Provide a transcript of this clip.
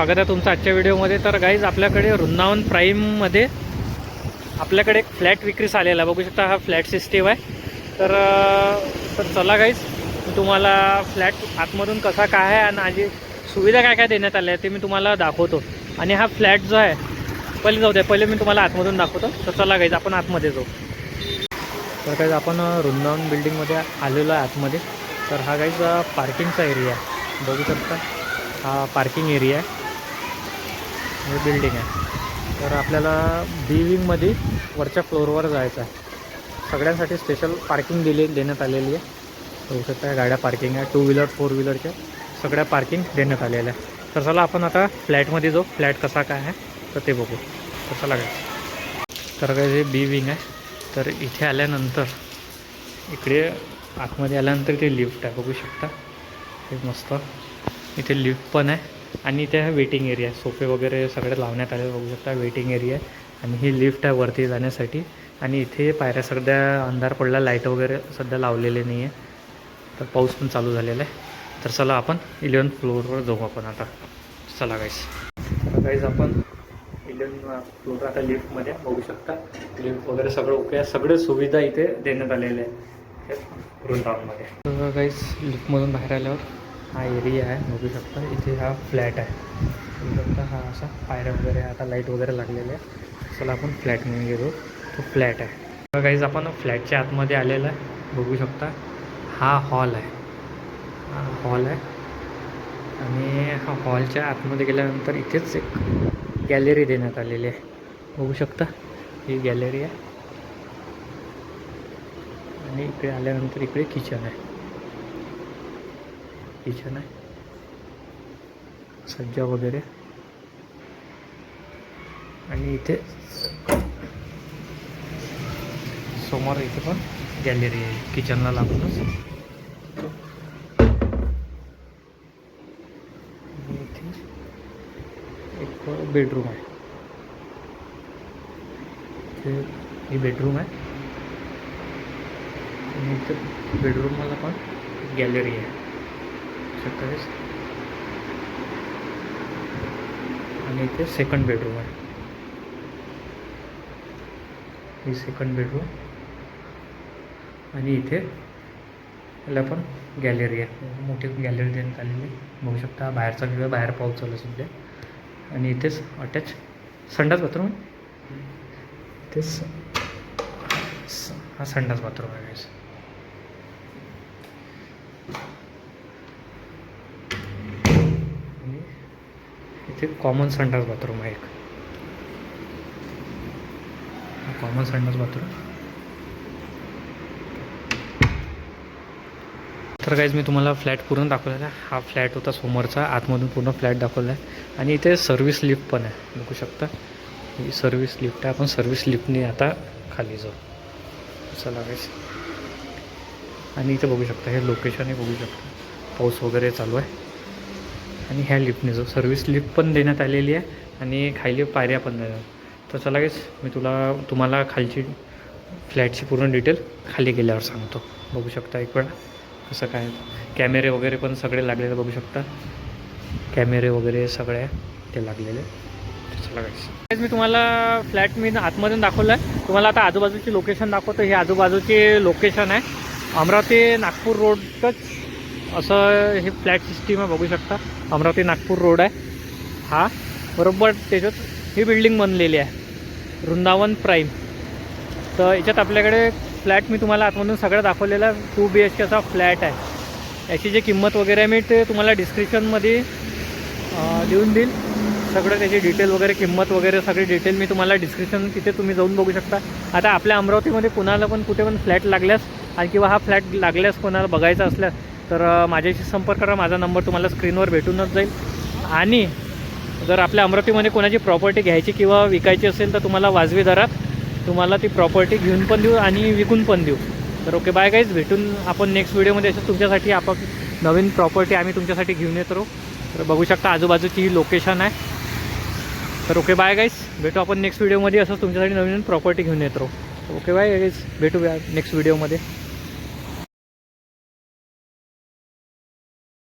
स्वागत आहे तुमचं आजच्या व्हिडिओमध्ये. तर गाईज आपल्याकडे वृंदावन प्राईममध्ये आपल्याकडे एक फ्लॅट विक्रीस आलेला आहे. बघू शकता हा फ्लॅट सिस्टीम आहे. तर तर चला गाईज मी तुम्हाला फ्लॅट आतमधून कसा काय आहे आणि आजी सुविधा काय काय देण्यात आल्या ते मी तुम्हाला दाखवतो. आणि हा फ्लॅट जो आहे पहिले जाऊ द्या पहिले मी तुम्हाला आतमधून दाखवतो. तर चला गाईज आपण आतमध्ये जाऊ. तर गाईज आपण वृंदावन बिल्डिंगमध्ये आलेलो आहे आतमध्ये. तर हा गाईज पार्किंगचा एरिया आहे. बघू शकता हा पार्किंग एरिया आहे. म्हणजे हे बिल्डिंग आहे. तर आपल्याला बी विंगमध्ये वरच्या फ्लोअरवर जायचं आहे. सगळ्यांसाठी स्पेशल पार्किंग दिली देण्यात आलेली आहे. बघू शकता गाड्या पार्किंग आहे. टू व्हीलर फोर व्हीलरच्या सगळ्या पार्किंग देण्यात आलेल्या आहे तर चला आपण आता फ्लॅटमध्ये जाऊ. फ्लॅट कसा काय आहे तर ते बघू. तर चला काय तर काय हे बी विंग आहे. तर इथे आल्यानंतर इकडे आतमध्ये आल्यानंतर ते लिफ्ट आहे. बघू शकता. हे मस्त. इथे लिफ्ट पण आहे. आणि इथे वेटिंग एरिया आहे सोफे वगैरे सगळे लावण्यात आले. बघू शकता वेटिंग एरिया आहे आणि ही लिफ्ट आहे वरती जाण्यासाठी. आणि इथे पायऱ्या सध्या अंधार पडला लाइट वगैरे सध्या लावलेले नाही आहे तर पाऊस पण चालू झालेला आहे. तर चला आपण इलेवन फ्लोअरवर जाऊ आपण आता. चला गाईस तर गाईज आपण इलेवन फ्लोअर आता लिफ्टमध्ये बघू शकता. लिफ्ट वगैरे सगळं ओके आहे. सगळे सुविधा इथे देण्यात आलेल्या आहे वृंदावनमध्ये तर गाईज लिफ्टमधून बाहेर आल्यावर हा एरिया आहे बघू शकता. इथे हा फ्लॅट आहे. बघू शकता हा असा पायऱ्या वगैरे आता लाइट वगैरे लागलेले आहे चला आपण फ्लॅटमध्ये गेलो तो फ्लॅट आहे. काहीच आपण फ्लॅटच्या आतमध्ये आलेला आहे. बघू शकता हा हॉल आहे. हा हॉल आहे. आणि हा हॉलच्या आतमध्ये गेल्यानंतर इथेच एक गॅलरी देण्यात आलेली आहे. बघू शकता ही गॅलरी आहे. आणि इकडे आल्यानंतर इकडे किचन आहे. किचन आहे सज्जा वगैरे आणि इथे समोर इथे गॅलरी लागूनच. आणि इथे एक बेडरूम ही बेडरूम आहे. आणि इथे बेडरूमला पण सत्तावीस आणि इथे सेकंड बेडरूम आहे. ही सेकंड बेडरूम आणि इथे याला पण गॅलरी आहे. मोठी गॅलरी देण्यात आलेली बघू शकता बाहेरचा व्ह्यू आहे. बाहेर पाऊस चालू सध्या. आणि इथेच अटॅच संडास बाथरूम इथेच हा संडास बाथरूम आहे guys. आणि इथे कॉमन संडास बाथरूम आहे एक. कॉमन संडास बाथरूम तर काहीच मी तुम्हाला फ्लॅट पूर्ण दाखवलेला आहे. हा फ्लॅट होता समोरचा. आतमधून पूर्ण फ्लॅट दाखवला आहे. आणि इथे सर्व्हिस लिफ्ट पण आहे. बघू शकता. ही सर्व्हिस लिफ्ट आहे. आपण सर्व्हिस लिफ्टने आता खाली जाऊ. चला गाईस आणि इथे बघू शकता. हे लोकेशन हे बघू शकता. पाऊस वगैरे चालू आहे. आणि ह्या लिफ्टने जो सर्व्हिस लिफ्ट पण देण्यात आलेली आहे आणि खाली पायऱ्या पण देण्यात तर चला गेस मी तुला तुम्हाला खालची फ्लॅटची पूर्ण डिटेल खाली गेल्यावर सांगतो. बघू शकता एक वेळा कसं काय कॅमेरे वगैरे पण सगळे लागलेले बघू शकता. कॅमेरे वगैरे सगळे ते लागलेले. तर चला गाईस मी तुम्हाला फ्लॅट मी आतमधून दाखवलं आहे तुम्हाला आता आजूबाजूची लोकेशन दाखवतो. हे आजूबाजूचे लोकेशन आहे. अमरावती नागपूर रोडच असं हे फ्लॅट सिस्टीम आहे बघू शकता. अमरावती नागपूर रोड आहे. हा बरोबर त्याच्यात ही बिल्डिंग बनलेली आहे. वृंदावन प्राईम तर याच्यात आपल्याकडे फ्लॅट मी तुम्हाला आतमधून सगळं दाखवलेला टू बी एच केचा फ्लॅट आहे. याची जी किंमत वगैरे आहे मी ते तुम्हाला डिस्क्रिप्शनमध्ये देऊन देईल. सगळं त्याची डिटेल वगैरे किंमत वगैरे सगळी डिटेल मी तुम्हाला डिस्क्रिप्शन तिथे तुम्ही जाऊन बघू शकता. आता आपल्या अमरावतीमध्ये कुणाला पण कुठे पण फ्लॅट लागल्यास आणि किंवा हा फ्लॅट लागल्यास कोणाला बघायचा असल्यास तर माझ्याशी संपर्क करा. माझा नंबर तुम्हाला स्क्रीनवर भेटूनच जाईल. आणि जर आपल्या अमरावतीमध्ये कोणाची प्रॉपर्टी घ्यायची किंवा विकायची असेल तर तुम्हाला वाजवी दरात तुम्हाला ती प्रॉपर्टी घेऊन पण देऊ आणि विकून पण देऊ. तर ओके बाय गाईज भेटून आपण नेक्स्ट व्हिडिओमध्ये असं तुमच्यासाठी आपण नवीन प्रॉपर्टी आम्ही तुमच्यासाठी घेऊन येतो तर बघू शकता आजूबाजूची ही लोकेशन आहे. तर ओके बाय गाईज भेटू आपण नेक्स्ट व्हिडिओमध्ये असंच तुमच्यासाठी नवीन प्रॉपर्टी घेऊन येतो ओके बाय गाईज भेटू नेक्स्ट व्हिडिओमध्ये